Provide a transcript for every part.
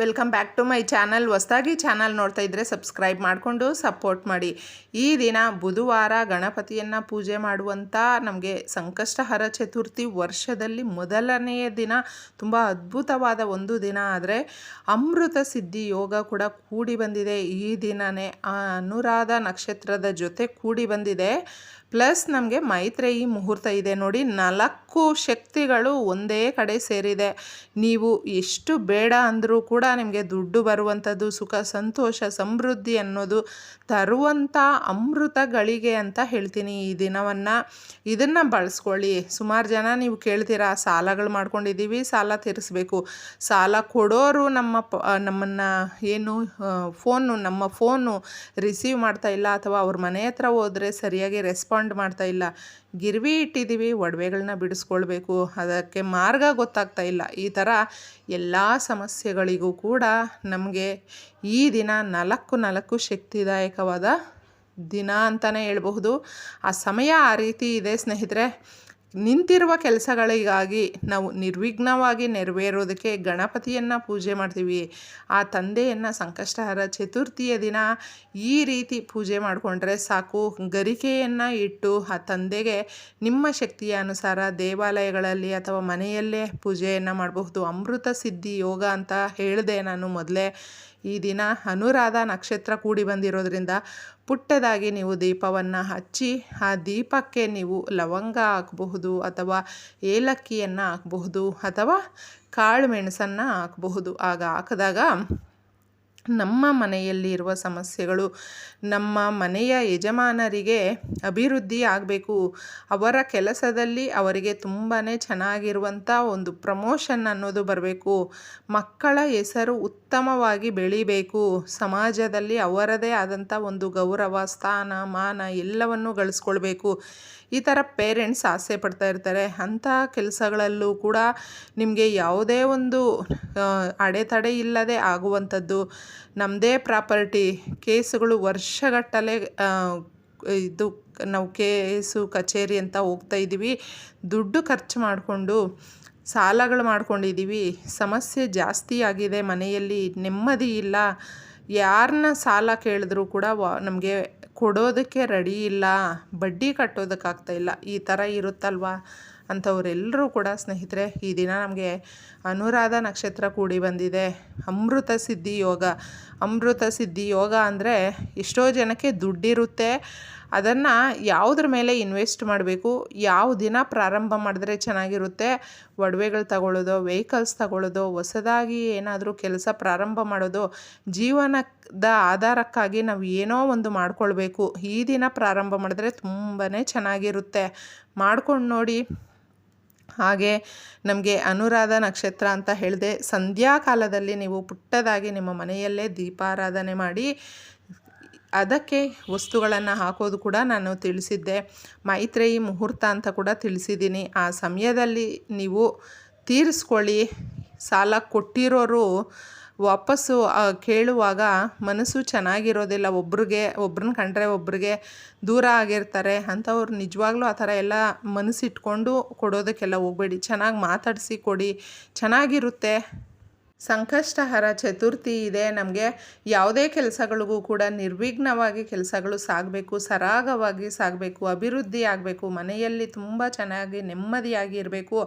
Welcome back to my channel ಹೊಸದಾಗಿ channel ನೋಡ್ತಾ ಇದ್ದರೆ ಸಬ್ಸ್ಕ್ರೈಬ್ ಮಾಡಿಕೊಂಡು ಸಪೋರ್ಟ್ ಮಾಡಿ. ಈ ದಿನ ಬುಧವಾರ ಗಣಪತಿಯನ್ನು ಪೂಜೆ ಮಾಡುವಂಥ ನಮಗೆ ಸಂಕಷ್ಟಹರ ಚತುರ್ಥಿ ವರ್ಷದಲ್ಲಿ ಮೊದಲನೆಯ ದಿನ. ತುಂಬ ಅದ್ಭುತವಾದ ಒಂದು ದಿನ ಆದರೆ ಅಮೃತ ಸಿದ್ಧಿ ಯೋಗ ಕೂಡ ಕೂಡಿ ಬಂದಿದೆ. ಈ ದಿನವೇ ಅನುರಾಧ ನಕ್ಷತ್ರದ ಜೊತೆ ಕೂಡಿ ಬಂದಿದೆ. ಪ್ಲಸ್ ನಮಗೆ ಮೈತ್ರೇಯಿ ಮುಹೂರ್ತ ಇದೆ ನೋಡಿ, ನಾಲ್ಕು ಶಕ್ತಿಗಳು ಒಂದೇ ಕಡೆ ಸೇರಿದೆ. ನೀವು ಎಷ್ಟು ಬೇಡ ಅಂದರೂ ಕೂಡ ನಿಮಗೆ ದುಡ್ಡು ಬರುವಂಥದ್ದು, ಸುಖ, ಸಂತೋಷ, ಸಮೃದ್ಧಿ ಅನ್ನೋದು ತರುವಂಥ ಅಮೃತಗಳಿಗೆ ಅಂತ ಹೇಳ್ತೀನಿ ಈ ದಿನವನ್ನು. ಇದನ್ನು ಬಳಸ್ಕೊಳ್ಳಿ. ಸುಮಾರು ಜನ ನೀವು ಕೇಳ್ತೀರಾ, ಸಾಲಗಳು ಮಾಡ್ಕೊಂಡಿದ್ದೀವಿ, ಸಾಲ ತೀರಿಸಬೇಕು. ಸಾಲ ಕೊಡೋರು ನಮ್ಮ ಪ, ನಮ್ಮನ್ನು ಏನು ಫೋನು, ನಮ್ಮ ಫೋನು ರಿಸೀವ್ ಮಾಡ್ತಾ ಇಲ್ಲ ಅಥವಾ ಅವ್ರ ಮನೆ ಹತ್ರ ಹೋದರೆ ಸರಿಯಾಗಿ ರೆಸ್ಪಾಂಡ್ ಮಾಡ್ತಾ ಇಲ್ಲ. ಗಿರ್ವಿ ಇಟ್ಟಿದ್ದೀವಿ ಒಡವೆಗಳನ್ನ ಬಿಡಿಸ್ಕೊಳ್ಬೇಕು. ಅದಕ್ಕೆ ಮಾರ್ಗ ಗೊತ್ತಾಗ್ತಾ ಇಲ್ಲ. ಈ ಥರ ಎಲ್ಲ ಸಮಸ್ಯೆಗಳಿಗೂ ಕೂಡ ನಮಗೆ ಈ ದಿನ ನಾಲ್ಕು ನಾಲ್ಕು ಶಕ್ತಿದಾಯಕವಾದ ದಿನ ಅಂತಲೇ ಹೇಳ್ಬಹುದು. ಆ ಸಮಯ ಆ ರೀತಿ ಇದೆ ಸ್ನೇಹಿತರೆ. ನಿಂತಿರುವ ಕೆಲಸಗಳಿಗಾಗಿ ನಾವು ನಿರ್ವಿಘ್ನವಾಗಿ ನೆರವೇರೋದಕ್ಕೆ ಗಣಪತಿಯನ್ನು ಪೂಜೆ ಮಾಡ್ತೀವಿ. ಆ ತಂದೆಯನ್ನು ಸಂಕಷ್ಟಹರ ಚತುರ್ಥಿಯ ದಿನ ಈ ರೀತಿ ಪೂಜೆ ಮಾಡಿಕೊಂಡ್ರೆ ಸಾಕು. ಗರಿಕೆಯನ್ನು ಇಟ್ಟು ಆ ತಂದೆಗೆ ನಿಮ್ಮ ಶಕ್ತಿಯ ಅನುಸಾರ ದೇವಾಲಯಗಳಲ್ಲಿ ಅಥವಾ ಮನೆಯಲ್ಲೇ ಪೂಜೆಯನ್ನು ಮಾಡಬಹುದು. ಅಮೃತ ಸಿದ್ಧಿ ಯೋಗ ಅಂತ ಹೇಳಿದೆ ನಾನು ಮೊದಲೇ. ಈ ದಿನ ಅನುರಾಧ ನಕ್ಷತ್ರ ಕೂಡಿ ಬಂದಿರೋದ್ರಿಂದ ಪುಟ್ಟದಾಗಿ ನೀವು ದೀಪವನ್ನು ಹಚ್ಚಿ, ಆ ದೀಪಕ್ಕೆ ನೀವು ಲವಂಗ ಹಾಕಬಹುದು ಅಥವಾ ಏಲಕ್ಕಿಯನ್ನು ಹಾಕಬಹುದು ಅಥವಾ ಕಾಳು ಮೆಣಸನ್ನು ಹಾಕಬಹುದು. ಆಗ ಹಾಕಿದಾಗ ನಮ್ಮ ಮನೆಯಲ್ಲಿರುವ ಸಮಸ್ಯೆಗಳು ನಮ್ಮ ಮನೆಯ ಯಜಮಾನರಿಗೆ ಅಭಿವೃದ್ಧಿ ಆಗಬೇಕು. ಅವರ ಕೆಲಸದಲ್ಲಿ ಅವರಿಗೆ ತುಂಬಾ ಚೆನ್ನಾಗಿರುವಂಥ ಒಂದು ಪ್ರಮೋಷನ್ ಅನ್ನೋದು ಬರಬೇಕು. ಮಕ್ಕಳ ಹೆಸರು ಉತ್ತಮವಾಗಿ ಬೆಳಿಬೇಕು. ಸಮಾಜದಲ್ಲಿ ಅವರದೇ ಆದಂಥ ಒಂದು ಗೌರವ, ಸ್ಥಾನ, ಮಾನ ಎಲ್ಲವನ್ನು ಗಳಿಸ್ಕೊಳ್ಬೇಕು. ಈ ಥರ ಪೇರೆಂಟ್ಸ್ ಆಸೆ ಪಡ್ತಾ ಇರ್ತಾರೆ. ಅಂಥ ಕೆಲಸಗಳಲ್ಲೂ ಕೂಡ ನಿಮಗೆ ಯಾವುದೇ ಒಂದು ಅಡೆತಡೆ ಇಲ್ಲದೆ ಆಗುವಂಥದ್ದು, ನಮ್ಮದೇ ಪ್ರಾಪರ್ಟಿ, ಕೇಸುಗಳು ವರ್ಷಗಟ್ಟಲೆ ಇದು ನಾವು ಕೇಸು ಕಚೇರಿ ಅಂತ ಹೋಗ್ತಾ ಇದ್ದೀವಿ. ದುಡ್ಡು ಖರ್ಚು ಮಾಡಿಕೊಂಡು, ಸಾಲಗಳು ಮಾಡ್ಕೊಂಡಿದ್ದೀವಿ. ಸಮಸ್ಯೆ ಜಾಸ್ತಿ ಆಗಿದೆ ಮನೆಯಲ್ಲಿ, ನೆಮ್ಮದಿ ಇಲ್ಲ. ಯಾರನ್ನ ಸಾಲ ಕೇಳಿದ್ರೂ ಕೂಡ ವ, ನಮಗೆ ಕೊಡೋದಕ್ಕೆ ರೆಡಿ ಇಲ್ಲ ಬಡ್ಡಿ ಕಟ್ಟೋದಕ್ಕಾಗ್ತಾ ಇಲ್ಲ ಈ ಥರ ಇರುತ್ತಲ್ವ? ಅಂಥವರೆಲ್ಲರೂ ಕೂಡ ಸ್ನೇಹಿತರೆ, ಈ ದಿನ ನಮಗೆ ಅನುರಾಧ ನಕ್ಷತ್ರ ಕೂಡಿ ಬಂದಿದೆ. ಅಮೃತ ಸಿದ್ಧಿ ಯೋಗ. ಅಮೃತ ಸಿದ್ಧಿ ಯೋಗ ಅಂದರೆ ಎಷ್ಟೋ ಜನಕ್ಕೆ ದುಡ್ಡಿರುತ್ತೆ. ಅದನ್ನು ಯಾವುದ್ರ ಮೇಲೆ ಇನ್ವೆಸ್ಟ್ ಮಾಡಬೇಕು, ಯಾವ ದಿನ ಪ್ರಾರಂಭ ಮಾಡಿದ್ರೆ ಚೆನ್ನಾಗಿರುತ್ತೆ, ಒಡವೆಗಳು ತಗೊಳ್ಳೋದು ವೆಹಿಕಲ್ಸ್ ತಗೊಳ್ಳೋದು ಹೊಸದಾಗಿ ಏನಾದರೂ ಕೆಲಸ ಪ್ರಾರಂಭ ಮಾಡೋದು, ಜೀವನದ ಆಧಾರಕ್ಕಾಗಿ ನಾವು ಏನೋ ಒಂದು ಮಾಡ್ಕೊಳ್ಬೇಕು. ಈ ದಿನ ಪ್ರಾರಂಭ ಮಾಡಿದ್ರೆ ತುಂಬಾ ಚೆನ್ನಾಗಿರುತ್ತೆ. ಮಾಡ್ಕೊಂಡು ನೋಡಿ ಹಾಗೆ ನಮಗೆ ಅನುರಾಧ ನಕ್ಷತ್ರ ಅಂತ ಹೇಳಿದೆ, ಸಂಧ್ಯಾಕಾಲದಲ್ಲಿ ನೀವು ಪುಟ್ಟದಾಗಿ ನಿಮ್ಮ ಮನೆಯಲ್ಲೇ ದೀಪಾರಾಧನೆ ಮಾಡಿ, ಅದಕ್ಕೆ ವಸ್ತುಗಳನ್ನು ಹಾಕೋದು ಕೂಡ ನಾನು ತಿಳಿಸಿದ್ದೆ. ಮೈತ್ರೇಯಿ ಮುಹೂರ್ತ ಅಂತ ಕೂಡ ತಿಳಿಸಿದ್ದೀನಿ. ಆ ಸಮಯದಲ್ಲಿ ನೀವು ತೀರಿಸ್ಕೊಳ್ಳಿ. ಸಾಲ ಕೊಟ್ಟಿರೋರು ವಾಪಸ್ಸು ಕೇಳುವಾಗ ಮನಸ್ಸು ಚೆನ್ನಾಗಿರೋದಿಲ್ಲ. ಒಬ್ರಿಗೆ, ಒಬ್ರನ್ನ ಕಂಡ್ರೆ ಒಬ್ರಿಗೆ ದೂರ ಆಗಿರ್ತಾರೆ. ಅಂಥವ್ರು ನಿಜವಾಗ್ಲೂ ಆ ಥರ ಎಲ್ಲ ಮನಸ್ಸಿಟ್ಕೊಂಡು ಕೊಡೋದಕ್ಕೆಲ್ಲ ಹೋಗಬೇಡಿ. ಚೆನ್ನಾಗಿ ಮಾತಾಡಿಸಿ ಕೊಡಿ. ಚೆನ್ನಾಗಿರುತ್ತೆ. ಸಂಕಷ್ಟಹರ ಚತುರ್ಥಿ ಇದೆ. ನಮಗೆ ಯಾವುದೇ ಕೆಲಸಗಳಿಗೂ ಕೂಡ ನಿರ್ವಿಘ್ನವಾಗಿ ಕೆಲಸಗಳು ಸಾಗಬೇಕು, ಸರಾಗವಾಗಿ ಸಾಗಬೇಕು, ಅಭಿವೃದ್ಧಿ ಆಗಬೇಕು, ಮನೆಯಲ್ಲಿ ತುಂಬ ಚೆನ್ನಾಗಿ ನೆಮ್ಮದಿಯಾಗಿ ಇರಬೇಕು.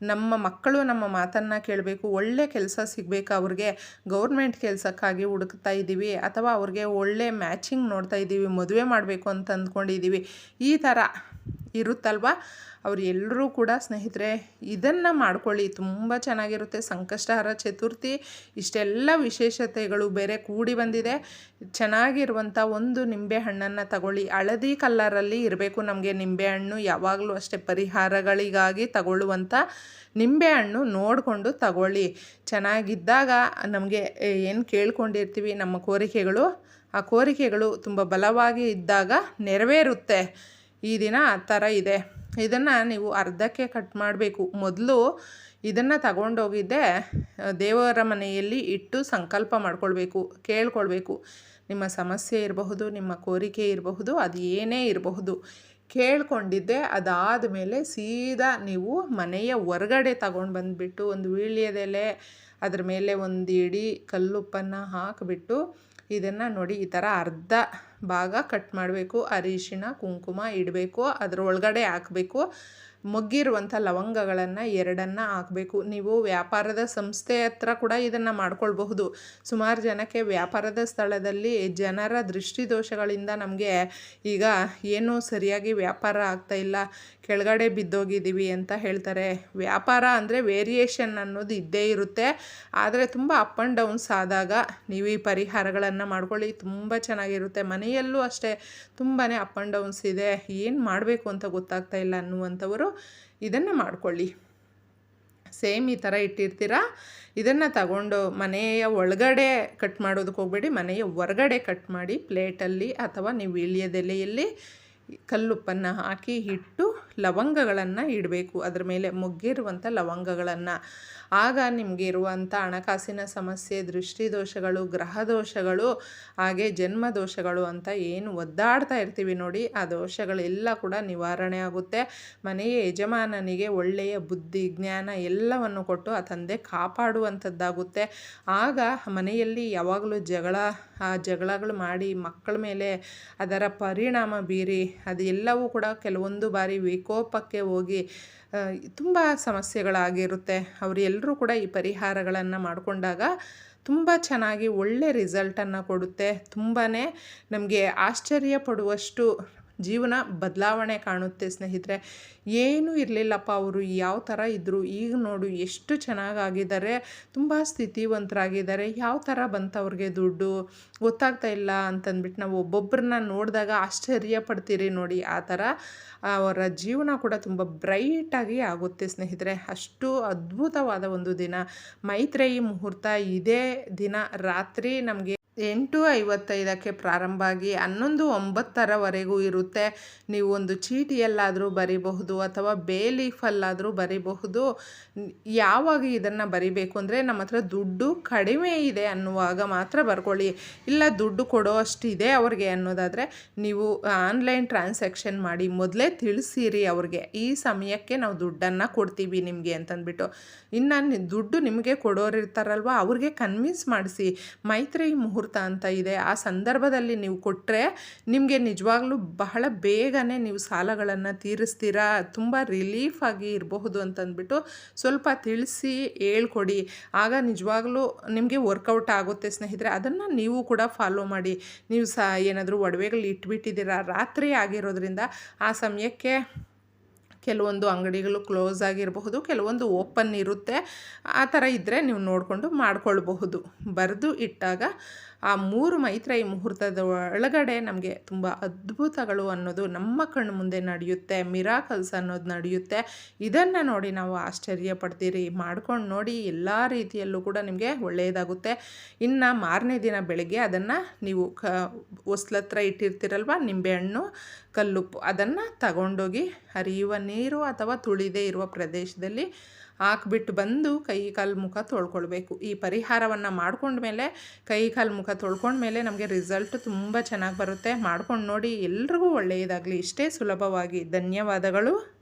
ನಮ್ಮ ಮಕ್ಕಳು ನಮ್ಮ ಮಾತನ್ನು ಕೇಳಬೇಕು, ಒಳ್ಳೆ ಕೆಲಸ ಸಿಗಬೇಕು, ಅವ್ರಿಗೆ ಗೌರ್ಮೆಂಟ್ ಕೆಲಸಕ್ಕಾಗಿ ಹುಡುಕ್ತಾ ಇದ್ದೀವಿ ಅಥವಾ ಅವ್ರಿಗೆ ಒಳ್ಳೆ ಮ್ಯಾಚಿಂಗ್ ನೋಡ್ತಾ ಇದ್ದೀವಿ, ಮದುವೆ ಮಾಡಬೇಕು ಅಂತ ಅಂದ್ಕೊಂಡಿದ್ದೀವಿ, ಈ ಥರ ಇರುತ್ತಲ್ವ? ಅವ್ರು ಎಲ್ಲರೂ ಕೂಡ ಸ್ನೇಹಿತರೆ, ಇದನ್ನು ಮಾಡ್ಕೊಳ್ಳಿ. ತುಂಬ ಚೆನ್ನಾಗಿರುತ್ತೆ. ಸಂಕಷ್ಟಹರ ಚತುರ್ಥಿ. ಇಷ್ಟೆಲ್ಲ ವಿಶೇಷತೆಗಳು ಬೇರೆ ಕೂಡಿ ಬಂದಿದೆ. ಚೆನ್ನಾಗಿರುವಂಥ ಒಂದು ನಿಂಬೆ ಹಣ್ಣನ್ನು ತಗೊಳ್ಳಿ. ಹಳದಿ ಕಲ್ಲರಲ್ಲಿ ಇರಬೇಕು ನಮಗೆ ನಿಂಬೆ ಹಣ್ಣು. ಯಾವಾಗಲೂ ಅಷ್ಟೇ ಪರಿಹಾರಗಳಿಗಾಗಿ ತಗೊಳ್ಳುವಂಥ ನಿಂಬೆ ಹಣ್ಣು ನೋಡಿಕೊಂಡು ತಗೊಳ್ಳಿ. ಚೆನ್ನಾಗಿದ್ದಾಗ ನಮಗೆ ಏನು ಕೇಳ್ಕೊಂಡಿರ್ತೀವಿ ನಮ್ಮ ಕೋರಿಕೆಗಳು. ಆ ಕೋರಿಕೆಗಳು ತುಂಬ ಬಲವಾಗಿ ಇದ್ದಾಗ ನೆರವೇರುತ್ತೆ. ಈ ದಿನ ಆ ಥರ ಇದೆ. ಇದನ್ನು ನೀವು ಅರ್ಧಕ್ಕೆ ಕಟ್ ಮಾಡಬೇಕು. ಮೊದಲು ಇದನ್ನು ತಗೊಂಡೋಗಿದ್ದೆ ದೇವರ ಮನೆಯಲ್ಲಿ ಇಟ್ಟು ಸಂಕಲ್ಪ ಮಾಡ್ಕೊಳ್ಬೇಕು, ಕೇಳ್ಕೊಳ್ಬೇಕು. ನಿಮ್ಮ ಸಮಸ್ಯೆ ಇರಬಹುದು, ನಿಮ್ಮ ಕೋರಿಕೆ ಇರಬಹುದು, ಅದು ಏನೇ ಇರಬಹುದು. ಕೇಳ್ಕೊಂಡಿದ್ದೆ, ಅದಾದ ಮೇಲೆ ಸೀದಾ ನೀವು ಮನೆಯ ಹೊರಗಡೆ ತಗೊಂಡು ಬಂದುಬಿಟ್ಟು ಒಂದು ವೀಳ್ಯದೆಲೆ, ಅದ್ರ ಮೇಲೆ ಒಂದು ಇಡೀ ಕಲ್ಲುಪ್ಪನ್ನು ಹಾಕಿಬಿಟ್ಟು ಇದನ್ನು ನೋಡಿ ಈ ಥರ ಅರ್ಧ ಭಾಗ ಕಟ್ ಮಾಡಬೇಕು, ಅರಿಶಿಣ, ಕುಂಕುಮ ಇಡಬೇಕು, ಅದರ ಒಳಗಡೆ ಹಾಕಬೇಕು. ಮೊಗ್ಗಿರುವಂಥ ಲವಂಗಗಳನ್ನು ಎರಡನ್ನು ಹಾಕಬೇಕು. ನೀವು ವ್ಯಾಪಾರದ ಸಂಸ್ಥೆ ಹತ್ರ ಕೂಡ ಇದನ್ನು ಮಾಡ್ಕೊಳ್ಬಹುದು. ಸುಮಾರು ಜನಕ್ಕೆ ವ್ಯಾಪಾರದ ಸ್ಥಳದಲ್ಲಿ ಜನರ ದೃಷ್ಟಿದೋಷಗಳಿಂದ ನಮಗೆ ಈಗ ಏನೂ ಸರಿಯಾಗಿ ವ್ಯಾಪಾರ ಆಗ್ತಾ ಇಲ್ಲ, ಕೆಳಗಡೆ ಬಿದ್ದೋಗಿದ್ದೀವಿ ಅಂತ ಹೇಳ್ತಾರೆ. ವ್ಯಾಪಾರ ಅಂದರೆ ವೇರಿಯೇಷನ್ ಅನ್ನೋದು ಇದ್ದೇ ಇರುತ್ತೆ. ಆದರೆ ತುಂಬ ಅಪ್ ಆ್ಯಂಡ್ ಡೌನ್ಸ್ ಆದಾಗ ನೀವು ಈ ಪರಿಹಾರಗಳನ್ನು ಮಾಡ್ಕೊಳ್ಳಿ, ತುಂಬ ಚೆನ್ನಾಗಿರುತ್ತೆ. ಮನೆಯಲ್ಲೂ ಅಷ್ಟೇ ತುಂಬಾ ಅಪ್ ಆ್ಯಂಡ್ ಡೌನ್ಸ್ ಇದೆ. ಏನು ಮಾಡಬೇಕು ಅಂತ ಗೊತ್ತಾಗ್ತಾ ಇಲ್ಲ ಅನ್ನುವಂಥವರು ಇದನ್ನು ಮಾಡಿಕೊಳ್ಳಿ. ಸೇಮ್ ಈ ಥರ ಇಟ್ಟಿರ್ತೀರ? ಇದನ್ನು ತಗೊಂಡು ಮನೆಯ ಒಳಗಡೆ ಕಟ್ ಮಾಡೋದಕ್ಕೆ ಹೋಗಬೇಡಿ. ಮನೆಯ ಹೊರಗಡೆ ಕಟ್ ಮಾಡಿ ಪ್ಲೇಟಲ್ಲಿ ಅಥವಾ ನೀವು ಇಳಿಯದೆಲೆಯಲ್ಲಿ ಕಲ್ಲುಪ್ಪನ್ನು ಹಾಕಿ ಇಟ್ಟು ಲವಂಗಗಳನ್ನು ಇಡಬೇಕು. ಅದರ ಮೇಲೆ ಮೊಗ್ಗಿರುವಂಥ ಲವಂಗಗಳನ್ನು. ಆಗ ನಿಮಗೆ ಇರುವಂಥ ಹಣಕಾಸಿನ ಸಮಸ್ಯೆ, ದೃಷ್ಟಿದೋಷಗಳು ಗ್ರಹ ದೋಷಗಳು ಹಾಗೆ ಜನ್ಮ ದೋಷಗಳು ಅಂತ ಏನು ಒದ್ದಾಡ್ತಾ ಇರ್ತೀವಿ ನೋಡಿ, ಆ ದೋಷಗಳೆಲ್ಲ ಕೂಡ ನಿವಾರಣೆ ಆಗುತ್ತೆ. ಮನೆಯ ಯಜಮಾನನಿಗೆ ಒಳ್ಳೆಯ ಬುದ್ಧಿ, ಜ್ಞಾನ ಎಲ್ಲವನ್ನು ಕೊಟ್ಟು ಆ ತಂದೆ ಕಾಪಾಡುವಂಥದ್ದಾಗುತ್ತೆ. ಆಗ ಮನೆಯಲ್ಲಿ ಯಾವಾಗಲೂ ಜಗಳ, ಆ ಜಗಳಗಳು ಮಾಡಿ ಮಕ್ಕಳ ಮೇಲೆ ಅದರ ಪರಿಣಾಮ ಬೀರಿ ಅದೆಲ್ಲವೂ ಕೂಡ ಕೆಲವೊಂದು ಬಾರಿ ವಿಕೋಪಕ್ಕೆ ಹೋಗಿ ತುಂಬ ಸಮಸ್ಯೆಗಳಾಗಿರುತ್ತೆ. ಅವರು ಎಲ್ಲರೂ ಕೂಡ ಈ ಪರಿಹಾರಗಳನ್ನು ಮಾಡಿಕೊಂಡಾಗ ತುಂಬ ಚೆನ್ನಾಗಿ ಒಳ್ಳೆ ರಿಸಲ್ಟನ್ನು ಕೊಡುತ್ತೆ. ತುಂಬಾ ನಮಗೆ ಆಶ್ಚರ್ಯ ಪಡುವಷ್ಟು ಜೀವನ ಬದಲಾವಣೆ ಕಾಣುತ್ತೆ ಸ್ನೇಹಿತರೆ. ಏನೂ ಇರಲಿಲ್ಲಪ್ಪ ಅವರು ಯಾವ ಥರ ಇದ್ದರು ಈಗ ನೋಡು ಎಷ್ಟು ಚೆನ್ನಾಗಾಗಿದ್ದಾರೆ. ತುಂಬ ಸ್ಥಿತಿವಂತರಾಗಿದ್ದಾರೆ. ಯಾವ ಥರ ಬಂತವ್ರಿಗೆ ದುಡ್ಡು? ಗೊತ್ತಾಗ್ತಾ ಇಲ್ಲ ಅಂತಂದ್ಬಿಟ್ಟು ನಾವು ಒಬ್ಬೊಬ್ಬರನ್ನ ನೋಡಿದಾಗ ಆಶ್ಚರ್ಯ ಪಡ್ತೀರಿ ನೋಡಿ. ಆ ಥರ ಅವರ ಜೀವನ ಕೂಡ ತುಂಬ ಬ್ರೈಟಾಗಿ ಆಗುತ್ತೆ ಸ್ನೇಹಿತರೆ. ಅಷ್ಟು ಅದ್ಭುತವಾದ ಒಂದು ದಿನ. ಮೈತ್ರೇಯಿ ಮುಹೂರ್ತ ಇದೇ ದಿನ ರಾತ್ರಿ ನಮಗೆ ಎಂಟು ಐವತ್ತೈದಕ್ಕೆ ಪ್ರಾರಂಭ ಆಗಿ ಹನ್ನೊಂದು ಒಂಬತ್ತರವರೆಗೂ ಇರುತ್ತೆ. ನೀವು ಒಂದು ಚೀಟಿಯಲ್ಲಾದರೂ ಬರಿಬಹುದು ಅಥವಾ ಬೇ ಲೀಫಲ್ಲಾದರೂ ಬರಿಬಹುದು. ಯಾವಾಗ ಇದನ್ನು ಬರಿಬೇಕು ಅಂದರೆ ನಮ್ಮ ಹತ್ರ ದುಡ್ಡು ಕಡಿಮೆ ಇದೆ ಅನ್ನುವಾಗ ಮಾತ್ರ ಬರ್ಕೊಳ್ಳಿ. ಇಲ್ಲ ದುಡ್ಡು ಕೊಡೋ ಅಷ್ಟಿದೆ ಅವ್ರಿಗೆ ಅನ್ನೋದಾದರೆ ನೀವು ಆನ್ಲೈನ್ ಟ್ರಾನ್ಸಾಕ್ಷನ್ ಮಾಡಿ ಮೊದಲೇ ತಿಳಿಸಿರಿ ಅವ್ರಿಗೆ. ಈ ಸಮಯಕ್ಕೆ ನಾವು ದುಡ್ಡನ್ನು ಕೊಡ್ತೀವಿ ನಿಮಗೆ ಅಂತಂದ್ಬಿಟ್ಟು. ಇನ್ನು ದುಡ್ಡು ನಿಮಗೆ ಕೊಡೋರು ಇರ್ತಾರಲ್ವ ಅವ್ರಿಗೆ ಕನ್ವಿನ್ಸ್ ಮಾಡಿಸಿ. ಮೈತ್ರಿ ಮುಹೂರ್ತ ಮುಹೂರ್ತ ಅಂತ ಇದೆ. ಆ ಸಂದರ್ಭದಲ್ಲಿ ನೀವು ಕೊಟ್ಟರೆ ನಿಮಗೆ ನಿಜವಾಗ್ಲೂ ಬಹಳ ಬೇಗನೆ ನೀವು ಸಾಲಗಳನ್ನು ತೀರಿಸ್ತೀರಾ? ತುಂಬ ರಿಲೀಫ್ ಆಗಿ ಇರಬಹುದು ಅಂತಂದ್ಬಿಟ್ಟು ಸ್ವಲ್ಪ ತಿಳಿಸಿ ಹೇಳ್ಕೊಡಿ. ಆಗ ನಿಜವಾಗ್ಲೂ ನಿಮಗೆ ವರ್ಕೌಟ್ ಆಗುತ್ತೆ ಸ್ನೇಹಿತರೆ. ಅದನ್ನು ನೀವು ಕೂಡ ಫಾಲೋ ಮಾಡಿ. ನೀವು ಸಹ ಏನಾದರೂ ಒಡವೆಗಳು ಇಟ್ಬಿಟ್ಟಿದ್ದೀರಾ? ರಾತ್ರಿ ಆಗಿರೋದ್ರಿಂದ ಆ ಸಮಯಕ್ಕೆ ಕೆಲವೊಂದು ಅಂಗಡಿಗಳು ಕ್ಲೋಸ್ ಆಗಿರಬಹುದು, ಕೆಲವೊಂದು ಓಪನ್ ಇರುತ್ತೆ. ಆ ಥರ ಇದ್ದರೆ ನೀವು ನೋಡಿಕೊಂಡು ಮಾಡ್ಕೊಳ್ಬಹುದು. ಬರೆದು ಇಟ್ಟಾಗ ಆ ಮೂರು ಮೈತ್ರಿ ಮುಹೂರ್ತದ ಒಳಗಡೆ ನಮಗೆ ತುಂಬ ಅದ್ಭುತಗಳು ಅನ್ನೋದು ನಮ್ಮ ಕಣ್ಣು ಮುಂದೆ ನಡೆಯುತ್ತೆ, ಮಿರಾಕಲ್ಸ್ ಅನ್ನೋದು ನಡೆಯುತ್ತೆ. ಇದನ್ನು ನೋಡಿ ನಾವು ಆಶ್ಚರ್ಯ ಪಡ್ತೀರಿ. ಮಾಡ್ಕೊಂಡು ನೋಡಿ ಎಲ್ಲ ರೀತಿಯಲ್ಲೂ ಕೂಡ ನಿಮಗೆ ಒಳ್ಳೆಯದಾಗುತ್ತೆ. ಇನ್ನು ಮಾರನೇ ದಿನ ಬೆಳಗ್ಗೆ ಅದನ್ನು ನೀವು ಕ, ಹೊಸ್ಲತ್ರ ಇಟ್ಟಿರ್ತೀರಲ್ವ? ನಿಂಬೆಹಣ್ಣು, ಕಲ್ಲುಪ್ಪು ಅದನ್ನು ತಗೊಂಡೋಗಿ ಹರಿಯುವ ನೀರು ಅಥವಾ ತುಳಿದೇ ಇರುವ ಪ್ರದೇಶದಲ್ಲಿ ಹಾಕ್ಬಿಟ್ಟು ಬಂದು ಕೈ ಕಾಲು ಮುಖ ತೊಳ್ಕೊಳ್ಬೇಕು. ಈ ಪರಿಹಾರವನ್ನು ಮಾಡ್ಕೊಂಡ್ಮೇಲೆ ಕೈ ಕಾಲು ಮುಖ ತೊಳ್ಕೊಂಡ್ಮೇಲೆ ನಮಗೆ ರಿಸಲ್ಟ್ ತುಂಬ ಚೆನ್ನಾಗಿ ಬರುತ್ತೆ. ಮಾಡ್ಕೊಂಡು ನೋಡಿ ಎಲ್ರಿಗೂ ಒಳ್ಳೆಯದಾಗಲಿ. ಇಷ್ಟೇ ಸುಲಭವಾಗಿ. ಧನ್ಯವಾದಗಳು.